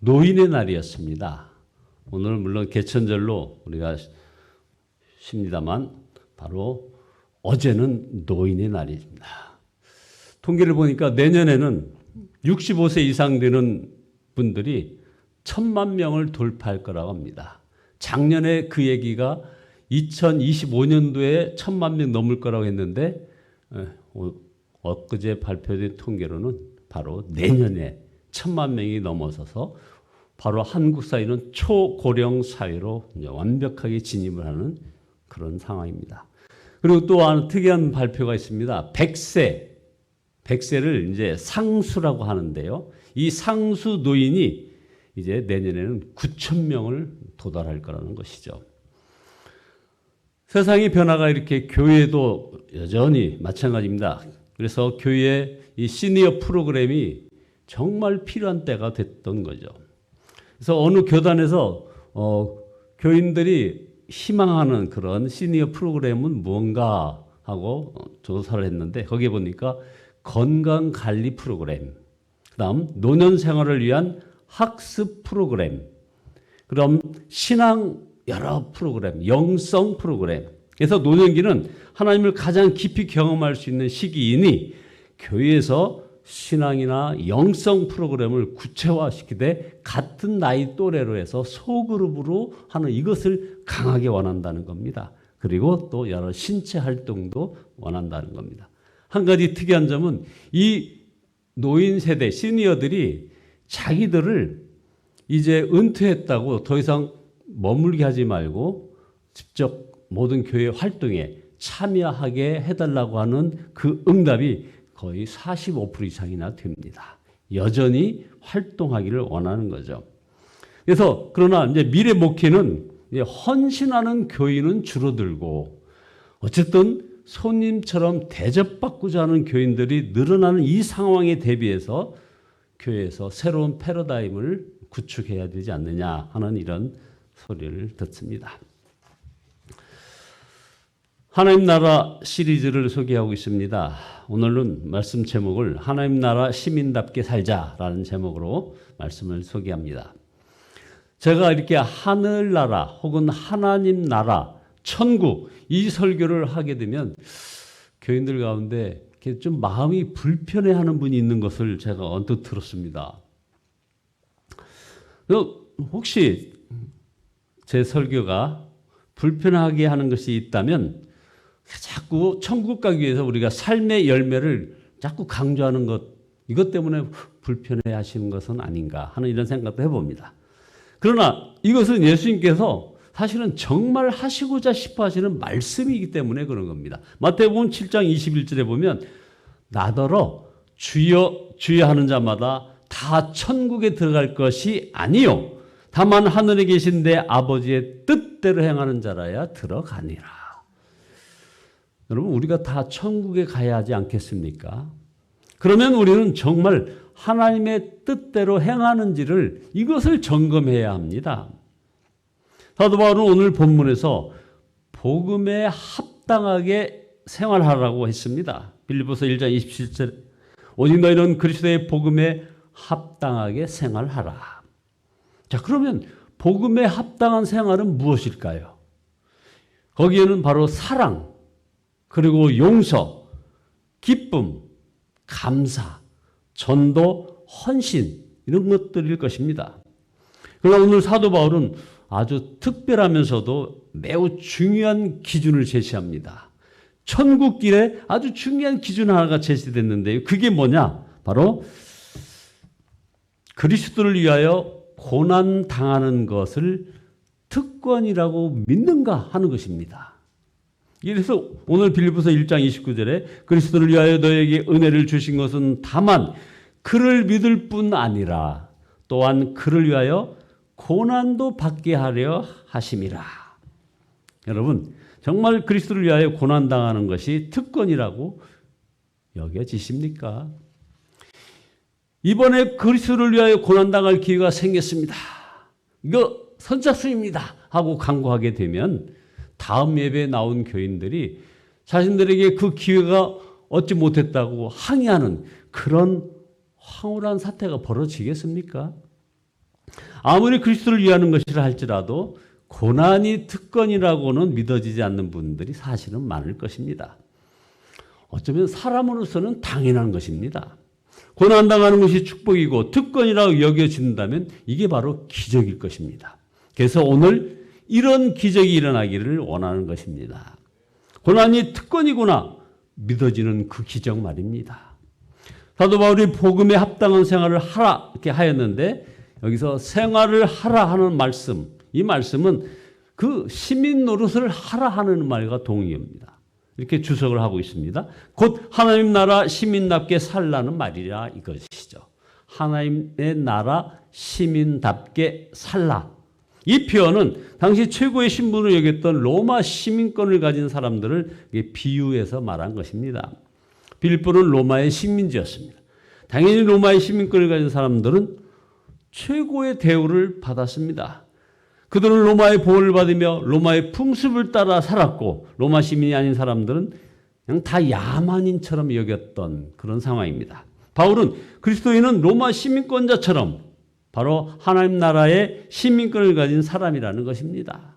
노인의 날이었습니다. 오늘 물론 개천절로 우리가 쉽니다만 바로 어제는 노인의 날입니다. 통계를 보니까 내년에는 65세 이상 되는 분들이 천만 명을 돌파할 거라고 합니다. 작년에 그 얘기가 2025년도에 천만 명 넘을 거라고 했는데 어, 어, 엊그제 발표된 통계로는 바로 내년에 천만 명이 넘어서서 바로 한국 사회는 초고령 사회로 완벽하게 진입을 하는 그런 상황입니다. 그리고 또 하나 특이한 발표가 있습니다. 100세, 100세를 이제 상수라고 하는데요. 이 상수 노인이 이제 내년에는 9천 명을 도달할 거라는 것이죠. 세상의 변화가 이렇게 교회도 여전히 마찬가지입니다. 그래서 교회 이 시니어 프로그램이 정말 필요한 때가 됐던 거죠. 그래서 어느 교단에서 어, 교인들이 희망하는 그런 시니어 프로그램은 뭔가 하고 어, 조사를 했는데 거기에 보니까 건강 관리 프로그램, 그다음 노년 생활을 위한 학습 프로그램, 그럼 신앙 여러 프로그램, 영성 프로그램. 그래서 노년기는 하나님을 가장 깊이 경험할 수 있는 시기이니 교회에서 신앙이나 영성 프로그램을 구체화시키되 같은 나이 또래로 해서 소그룹으로 하는 이것을 강하게 원한다는 겁니다. 그리고 또 여러 신체 활동도 원한다는 겁니다. 한 가지 특이한 점은 이 노인 세대 시니어들이 자기들을 이제 은퇴했다고 더 이상 머물게 하지 말고 직접 모든 교회 활동에 참여하게 해달라고 하는 그 응답이 거의 45% 이상이나 됩니다. 여전히 활동하기를 원하는 거죠. 그래서 그러나 이제 미래 목회는 이제 헌신하는 교인은 줄어들고 어쨌든 손님처럼 대접받고자 하는 교인들이 늘어나는 이 상황에 대비해서 교회에서 새로운 패러다임을 구축해야 되지 않느냐 하는 이런 소리를 듣습니다. 하나님 나라 시리즈를 소개하고 있습니다. 오늘은 말씀 제목을 하나님 나라 시민답게 살자라는 제목으로 말씀을 소개합니다. 제가 이렇게 하늘나라 혹은 하나님 나라, 천국 이 설교를 하게 되면 교인들 가운데 좀 마음이 불편해 하는 분이 있는 것을 제가 언뜻 들었습니다. 혹시 제 설교가 불편하게 하는 것이 있다면 자꾸 천국 가기 위해서 우리가 삶의 열매를 자꾸 강조하는 것 이것 때문에 불편해 하시는 것은 아닌가 하는 이런 생각도 해봅니다. 그러나 이것은 예수님께서 사실은 정말 하시고자 싶어 하시는 말씀이기 때문에 그런 겁니다. 마태복음 7장 21절에 보면 나더러 주여 주여 하는 자마다 다 천국에 들어갈 것이 아니요 다만 하늘에 계신 내 아버지의 뜻대로 행하는 자라야 들어가니라. 여러분 우리가 다 천국에 가야 하지 않겠습니까? 그러면 우리는 정말 하나님의 뜻대로 행하는지를 이것을 점검해야 합니다. 사도 바울은 오늘 본문에서 복음에 합당하게 생활하라고 했습니다. 빌리보서 1장 27절 오직 너희는 그리스도의 복음에 합당하게 생활하라. 자, 그러면 복음에 합당한 생활은 무엇일까요? 거기에는 바로 사랑, 그리고 용서, 기쁨, 감사, 전도, 헌신 이런 것들일 것입니다. 그러나 오늘 사도 바울은 아주 특별하면서도 매우 중요한 기준을 제시합니다. 천국 길에 아주 중요한 기준 하나가 제시됐는데요. 그게 뭐냐? 바로 그리스도를 위하여 고난 당하는 것을 특권이라고 믿는가 하는 것입니다. 그래서 오늘 빌리보서 1장 29절에 그리스도를 위하여 너에게 은혜를 주신 것은 다만 그를 믿을 뿐 아니라 또한 그를 위하여 고난도 받게 하려 하심이라. 여러분, 정말 그리스도를 위하여 고난 당하는 것이 특권이라고 여겨지십니까? 이번에 그리스도를 위하여 고난 당할 기회가 생겼습니다. 이거 선착순입니다. 하고 강구하게 되면 다음 예배에 나온 교인들이 자신들에게 그 기회가 얻지 못했다고 항의하는 그런 황홀한 사태가 벌어지겠습니까? 아무리 그리스도를 위하는 것이라 할지라도 고난이 특권이라고는 믿어지지 않는 분들이 사실은 많을 것입니다. 어쩌면 사람으로서는 당연한 것입니다. 고난당하는 것이 축복이고 특권이라고 여겨진다면 이게 바로 기적일 것입니다. 그래서 오늘 이런 기적이 일어나기를 원하는 것입니다. 고난이 특권이구나 믿어지는 그 기적 말입니다. 사도 바울이 복음에 합당한 생활을 하라 이렇게 하였는데 여기서 생활을 하라 하는 말씀 이 말씀은 그 시민 노릇을 하라 하는 말과 동의입니다. 이렇게 주석을 하고 있습니다. 곧 하나님 나라 시민답게 살라는 말이라 이것이죠. 하나님의 나라 시민답게 살라. 이 표현은 당시 최고의 신분을 여겼던 로마 시민권을 가진 사람들을 비유해서 말한 것입니다. 빌보는 로마의 식민지였습니다. 당연히 로마의 시민권을 가진 사람들은 최고의 대우를 받았습니다. 그들은 로마의 보호를 받으며 로마의 풍습을 따라 살았고 로마 시민이 아닌 사람들은 그냥 다 야만인처럼 여겼던 그런 상황입니다. 바울은 그리스도인은 로마 시민권자처럼 바로 하나님 나라의 시민권을 가진 사람이라는 것입니다.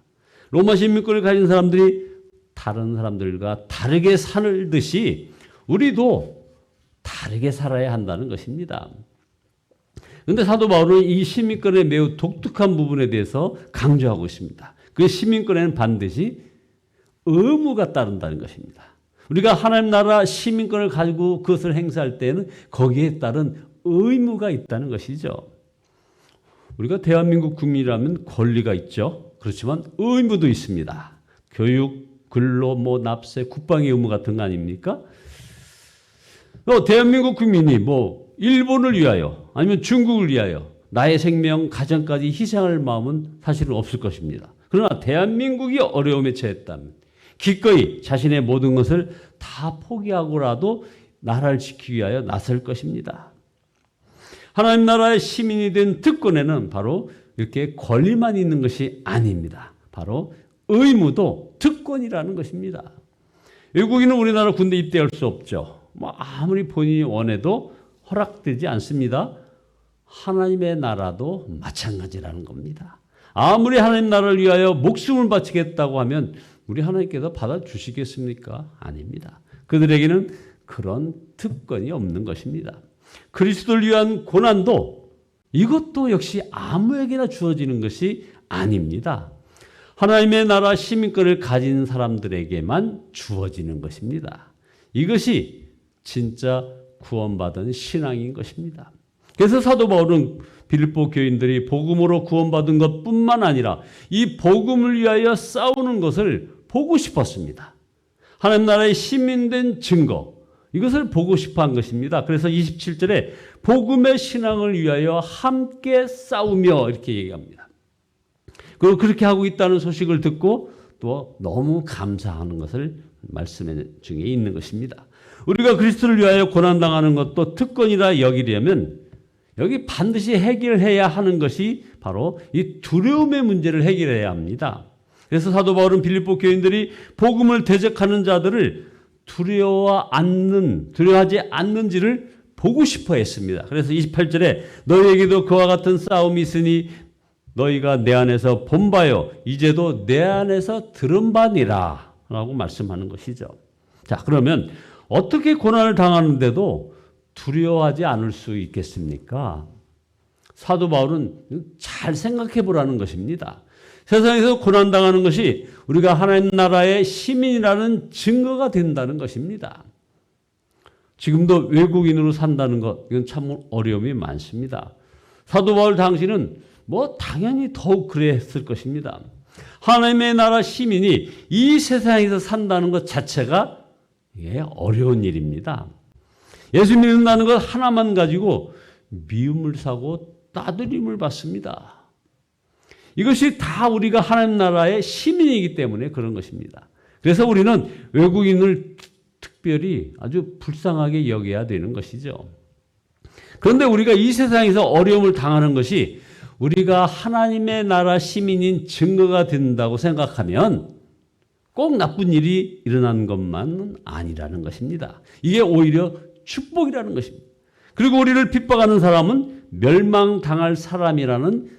로마 시민권을 가진 사람들이 다른 사람들과 다르게 살듯이 우리도 다르게 살아야 한다는 것입니다. 그런데 사도 바울은 이 시민권의 매우 독특한 부분에 대해서 강조하고 있습니다. 그 시민권에는 반드시 의무가 따른다는 것입니다. 우리가 하나님 나라 시민권을 가지고 그것을 행사할 때는 거기에 따른 의무가 있다는 것이죠. 우리가 대한민국 국민이라면 권리가 있죠. 그렇지만 의무도 있습니다. 교육, 근로, 뭐 납세, 국방의 의무 같은 거 아닙니까? 어, 대한민국 국민이 뭐 일본을 위하여 아니면 중국을 위하여 나의 생명, 가정까지 희생할 마음은 사실은 없을 것입니다. 그러나 대한민국이 어려움에 처했다면 기꺼이 자신의 모든 것을 다 포기하고라도 나라를 지키기 위하여 나설 것입니다. 하나님 나라의 시민이 된 특권에는 바로 이렇게 권리만 있는 것이 아닙니다. 바로 의무도 특권이라는 것입니다. 외국인은 우리나라 군대 입대할 수 없죠. 뭐 아무리 본인이 원해도 허락되지 않습니다. 하나님의 나라도 마찬가지라는 겁니다. 아무리 하나님 나라를 위하여 목숨을 바치겠다고 하면 우리 하나님께서 받아주시겠습니까? 아닙니다. 그들에게는 그런 특권이 없는 것입니다. 그리스도를 위한 고난도 이것도 역시 아무에게나 주어지는 것이 아닙니다. 하나님의 나라 시민권을 가진 사람들에게만 주어지는 것입니다. 이것이 진짜 구원받은 신앙인 것입니다. 그래서 사도 바울은 빌립보 교인들이 복음으로 구원받은 것뿐만 아니라 이 복음을 위하여 싸우는 것을 보고 싶었습니다. 하나님 나라의 시민된 증거 이것을 보고 싶어 한 것입니다. 그래서 27절에 복음의 신앙을 위하여 함께 싸우며 이렇게 얘기합니다. 그리고 그렇게 하고 있다는 소식을 듣고 또 너무 감사하는 것을 말씀 중에 있는 것입니다. 우리가 그리스도를 위하여 고난당하는 것도 특권이라 여기려면 여기 반드시 해결해야 하는 것이 바로 이 두려움의 문제를 해결해야 합니다. 그래서 사도 바울은 빌립보 교인들이 복음을 대적하는 자들을 두려워 않는 두려워하지 않는지를 보고 싶어 했습니다. 그래서 28절에 너희에게도 그와 같은 싸움이 있으니 너희가 내 안에서 본 바요 이제도 내 안에서 들은 바니라 라고 말씀하는 것이죠. 자, 그러면 어떻게 고난을 당하는데도 두려워하지 않을 수 있겠습니까? 사도 바울은 잘 생각해 보라는 것입니다. 세상에서 고난당하는 것이 우리가 하나님 나라의 시민이라는 증거가 된다는 것입니다. 지금도 외국인으로 산다는 것, 이건 참 어려움이 많습니다. 사도 바울 당시는 뭐 당연히 더욱 그랬을 것입니다. 하나님의 나라 시민이 이 세상에서 산다는 것 자체가 이게 어려운 일입니다. 예수 믿는다는 것 하나만 가지고 미움을 사고 따돌림을 받습니다. 이것이 다 우리가 하나님 나라의 시민이기 때문에 그런 것입니다. 그래서 우리는 외국인을 특별히 아주 불쌍하게 여겨야 되는 것이죠. 그런데 우리가 이 세상에서 어려움을 당하는 것이 우리가 하나님의 나라 시민인 증거가 된다고 생각하면 꼭 나쁜 일이 일어난 것만은 아니라는 것입니다. 이게 오히려 축복이라는 것입니다. 그리고 우리를 핍박하는 사람은 멸망당할 사람이라는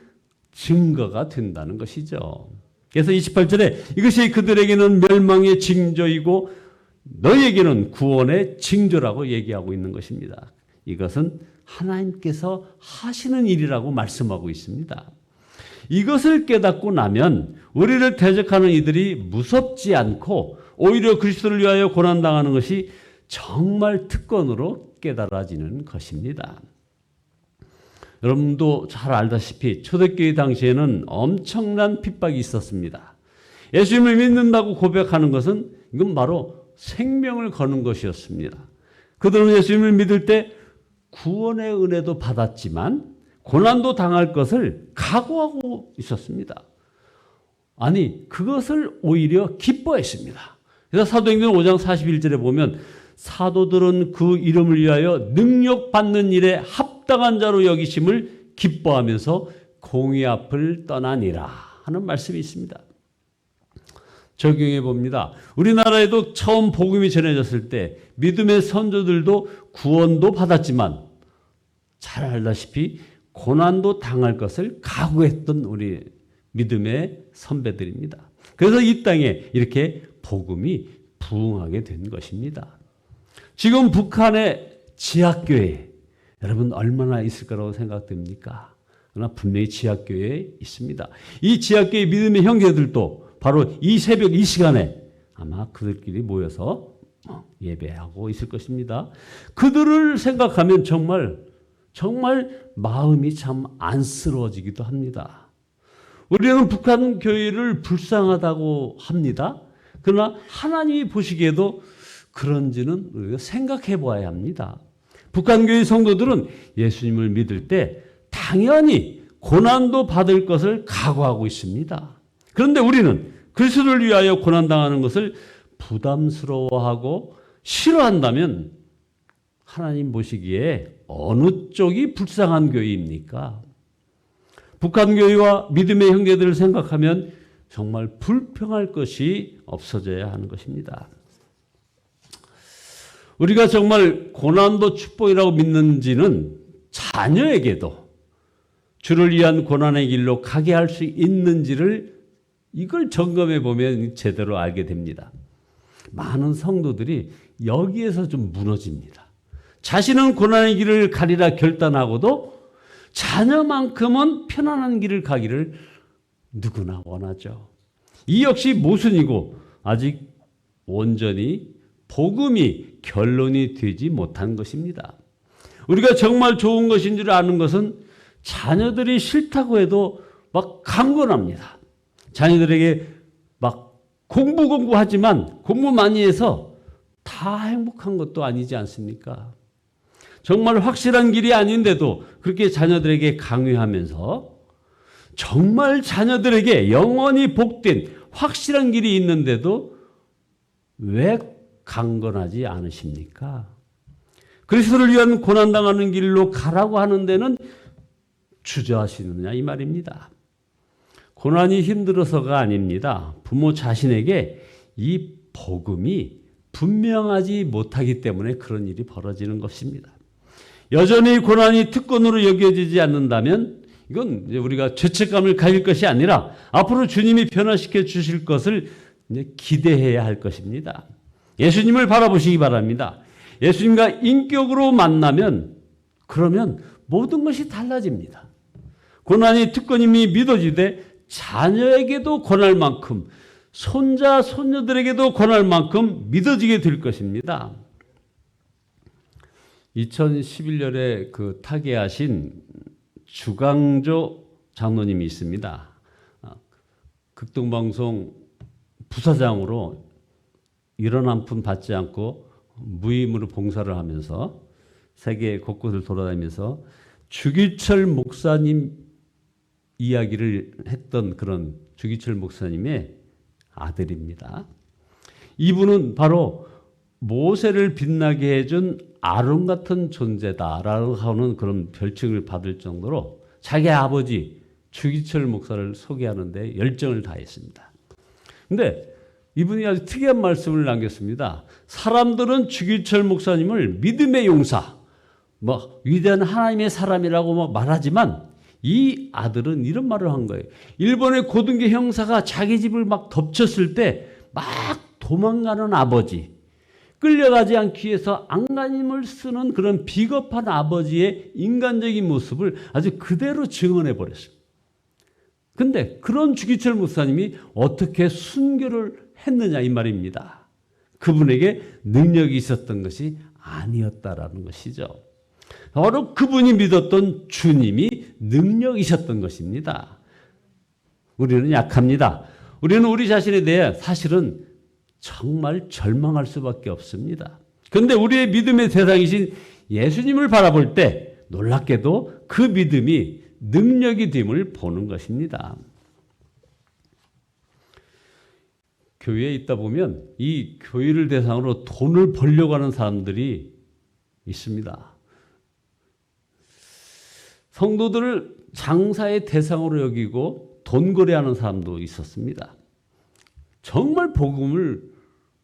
증거가 된다는 것이죠. 그래서 28절에 이것이 그들에게는 멸망의 징조이고 너에게는 구원의 징조라고 얘기하고 있는 것입니다. 이것은 하나님께서 하시는 일이라고 말씀하고 있습니다. 이것을 깨닫고 나면 우리를 대적하는 이들이 무섭지 않고 오히려 그리스도를 위하여 고난당하는 것이 정말 특권으로 깨달아지는 것입니다. 여러분도 잘 알다시피 초대교회 당시에는 엄청난 핍박이 있었습니다. 예수님을 믿는다고 고백하는 것은 이건 바로 생명을 거는 것이었습니다. 그들은 예수님을 믿을 때 구원의 은혜도 받았지만 고난도 당할 것을 각오하고 있었습니다. 아니, 그것을 오히려 기뻐했습니다. 그래서 사도행전 5장 41절에 보면 사도들은 그 이름을 위하여 능력받는 일에 합당한 자로 여기심을 기뻐하면서 공의 앞을 떠나니라 하는 말씀이 있습니다. 적용해 봅니다. 우리나라에도 처음 복음이 전해졌을 때 믿음의 선조들도 구원도 받았지만 잘 알다시피 고난도 당할 것을 각오했던 우리 믿음의 선배들입니다. 그래서 이 땅에 이렇게 복음이 부흥하게 된 것입니다. 지금 북한의 지하교회 여러분 얼마나 있을 거라고 생각됩니까? 그러나 분명히 지하교회에 있습니다. 이 지하교회 믿음의 형제들도 바로 이 새벽 이 시간에 아마 그들끼리 모여서 예배하고 있을 것입니다. 그들을 생각하면 정말 정말 마음이 참 안쓰러워지기도 합니다. 우리는 북한 교회를 불쌍하다고 합니다. 그러나 하나님이 보시기에도 그런지는 우리가 생각해 보아야 합니다. 북한 교회 성도들은 예수님을 믿을 때 당연히 고난도 받을 것을 각오하고 있습니다. 그런데 우리는 그리스도를 위하여 고난당하는 것을 부담스러워하고 싫어한다면 하나님 보시기에 어느 쪽이 불쌍한 교회입니까? 북한 교회와 믿음의 형제들을 생각하면 정말 불평할 것이 없어져야 하는 것입니다. 우리가 정말 고난도 축복이라고 믿는지는 자녀에게도 주를 위한 고난의 길로 가게 할 수 있는지를 이걸 점검해 보면 제대로 알게 됩니다. 많은 성도들이 여기에서 좀 무너집니다. 자신은 고난의 길을 가리라 결단하고도 자녀만큼은 편안한 길을 가기를 누구나 원하죠. 이 역시 모순이고 아직 온전히 복음이 결론이 되지 못한 것입니다. 우리가 정말 좋은 것인 줄 아는 것은 자녀들이 싫다고 해도 막 강권합니다. 자녀들에게 막 공부 공부하지만 공부 많이 해서 다 행복한 것도 아니지 않습니까? 정말 확실한 길이 아닌데도 그렇게 자녀들에게 강요하면서 정말 자녀들에게 영원히 복된 확실한 길이 있는데도 왜 강건하지 않으십니까? 그리스도를 위한 고난당하는 길로 가라고 하는 데는 주저하시느냐 이 말입니다. 고난이 힘들어서가 아닙니다. 부모 자신에게 이 복음이 분명하지 못하기 때문에 그런 일이 벌어지는 것입니다. 여전히 고난이 특권으로 여겨지지 않는다면 이건 우리가 죄책감을 가질 것이 아니라 앞으로 주님이 변화시켜 주실 것을 기대해야 할 것입니다. 예수님을 바라보시기 바랍니다. 예수님과 인격으로 만나면 그러면 모든 것이 달라집니다. 고난이 특권임이 믿어지되 자녀에게도 권할 만큼 손자 손녀들에게도 권할 만큼 믿어지게 될 것입니다. 2011년에 그 타계하신 주강조 장로님이 있습니다. 아, 극동방송 부사장으로 한푼 받지 않고 무임으로 봉사를 하면서 세계 곳곳을 돌아다니면서 주기철 목사님 이야기를 했던 그런 주기철 목사님의 아들입니다. 이분은 바로 모세를 빛나게 해준 아론 같은 존재다라고 하는 그런 별칭을 받을 정도로 자기 아버지 주기철 목사를 소개하는데 열정을 다했습니다. 근데 이분이 아주 특이한 말씀을 남겼습니다. 사람들은 주기철 목사님을 믿음의 용사, 뭐 위대한 하나님의 사람이라고 뭐 말하지만 이 아들은 이런 말을 한 거예요. 일본의 고등계 형사가 자기 집을 막 덮쳤을 때 막 도망가는 아버지, 끌려가지 않기 위해서 안간힘을 쓰는 그런 비겁한 아버지의 인간적인 모습을 아주 그대로 증언해 버렸어요. 근데 그런 주기철 목사님이 어떻게 순교를 했느냐 이 말입니다. 그분에게 능력이 있었던 것이 아니었다라는 것이죠. 바로 그분이 믿었던 주님이 능력이셨던 것입니다. 우리는 약합니다. 우리는 우리 자신에 대해 사실은 정말 절망할 수밖에 없습니다. 그런데 우리의 믿음의 대상이신 예수님을 바라볼 때 놀랍게도 그 믿음이 능력이 됨을 보는 것입니다. 교회에 있다 보면 이 교회를 대상으로 돈을 벌려고 하는 사람들이 있습니다. 성도들을 장사의 대상으로 여기고 돈 거래하는 사람도 있었습니다. 정말 복음을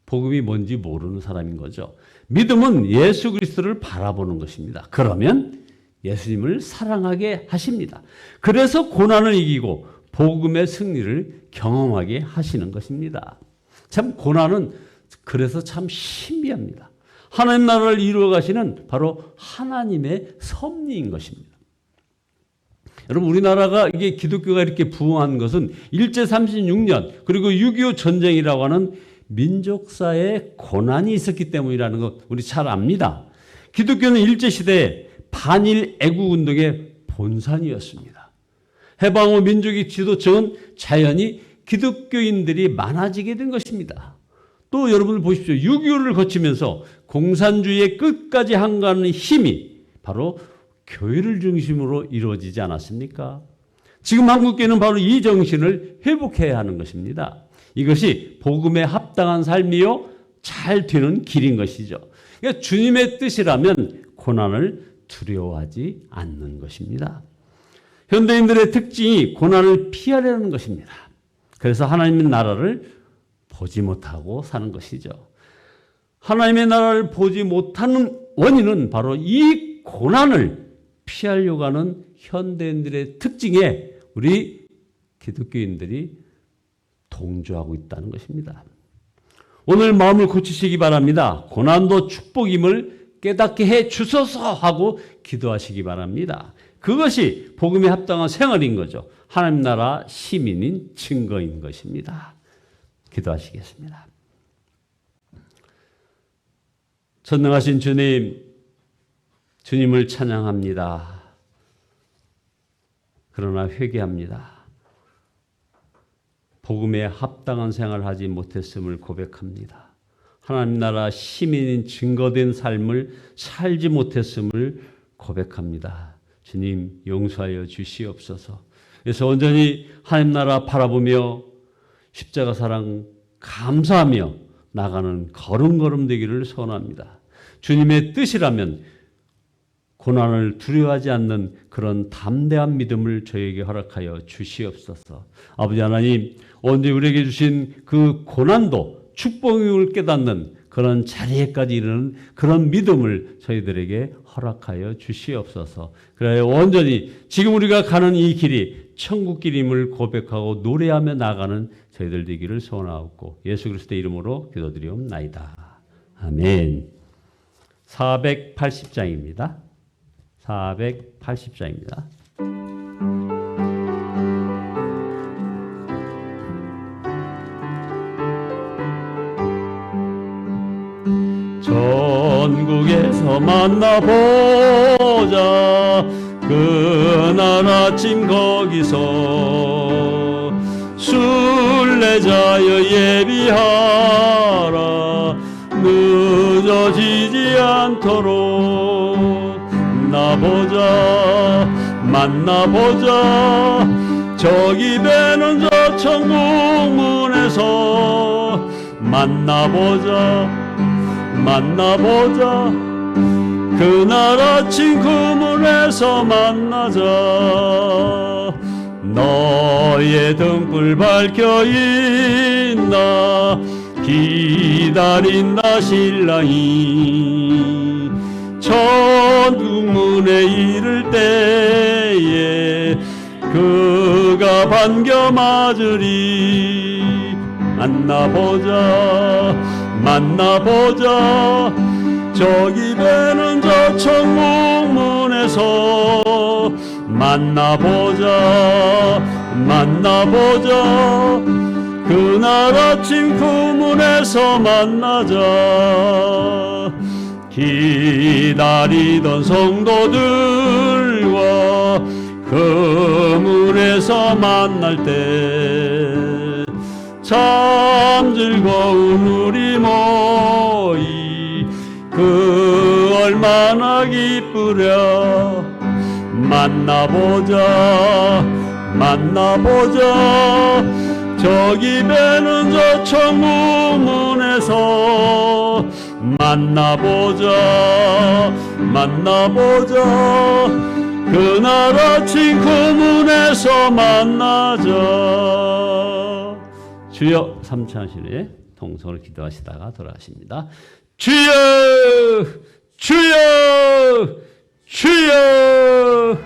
복음이 뭔지 모르는 사람인 거죠. 믿음은 예수 그리스도를 바라보는 것입니다. 그러면 예수님을 사랑하게 하십니다. 그래서 고난을 이기고 복음의 승리를 경험하게 하시는 것입니다. 참 고난은 그래서 참 신비합니다. 하나님 나라를 이루어 가시는 바로 하나님의 섭리인 것입니다. 여러분 우리나라가 이게 기독교가 이렇게 부흥한 것은 일제 36년 그리고 6.25 전쟁이라고 하는 민족사의 고난이 있었기 때문이라는 거 우리 잘 압니다. 기독교는 일제 시대에 반일 애국 운동의 본산이었습니다. 해방 후 민족이 지도층은 자연히 기독교인들이 많아지게 된 것입니다. 또 여러분 보십시오. 6.25를 거치면서 공산주의의 끝까지 한가하는 힘이 바로 교회를 중심으로 이루어지지 않았습니까? 지금 한국교회는 바로 이 정신을 회복해야 하는 것입니다. 이것이 복음에 합당한 삶이요 잘 되는 길인 것이죠. 그러니까 주님의 뜻이라면 고난을 두려워하지 않는 것입니다. 현대인들의 특징이 고난을 피하려는 것입니다. 그래서 하나님의 나라를 보지 못하고 사는 것이죠. 하나님의 나라를 보지 못하는 원인은 바로 이 고난을 피하려고 하는 현대인들의 특징에 우리 기독교인들이 동조하고 있다는 것입니다. 오늘 마음을 고치시기 바랍니다. 고난도 축복임을 깨닫게 해 주소서 하고 기도하시기 바랍니다. 그것이 복음에 합당한 생활인 거죠. 하나님 나라 시민인 증거인 것입니다. 기도하시겠습니다. 전능하신 주님, 주님을 찬양합니다. 그러나 회개합니다. 복음에 합당한 생활을 하지 못했음을 고백합니다. 하나님 나라 시민인 증거된 삶을 살지 못했음을 고백합니다. 주님 용서하여 주시옵소서. 그래서 온전히 하나님 나라 바라보며 십자가 사랑 감사하며 나가는 걸음걸음 되기를 소원합니다. 주님의 뜻이라면 고난을 두려워하지 않는 그런 담대한 믿음을 저에게 허락하여 주시옵소서. 아버지 하나님, 오늘 우리에게 주신 그 고난도 축복을 깨닫는 그런 자리에까지 이르는 그런 믿음을 저희들에게 허락하여 주시옵소서. 그래야 온전히 지금 우리가 가는 이 길이 천국 길임을 고백하고 노래하며 나가는 저희들 되기를 소원하옵고 예수 그리스도의 이름으로 기도드리옵나이다. 아멘. 480장입니다. 480장입니다. 전국에서 만나보자 그날 아침 거기서 순례자여 예비하라. 늦어지지 않도록 나보자 만나보자. 저기 배는 저 천국 문에서 만나보자 만나보자 그날 아침 그 문에서 만나자. 너의 등불 밝혀 있나 기다린다 신랑이. 천국문에 이를 때에 그가 반겨 맞으리. 만나보자 만나보자 저기 배는 저 천국문에서 만나보자 만나보자. 그날 아침 그 문에서 만나자. 기다리던 성도들과 그 문에서 만날 때 참 즐거운 우리 모이 그 얼마나 기쁘랴. 만나보자 만나보자. 저기 배는 저 천문에서 만나보자 만나보자. 그날 아침 그 문에서 만나자. 주여 삼차하시네 통성을 기도하시다가 돌아가십니다 주여 주여 주여.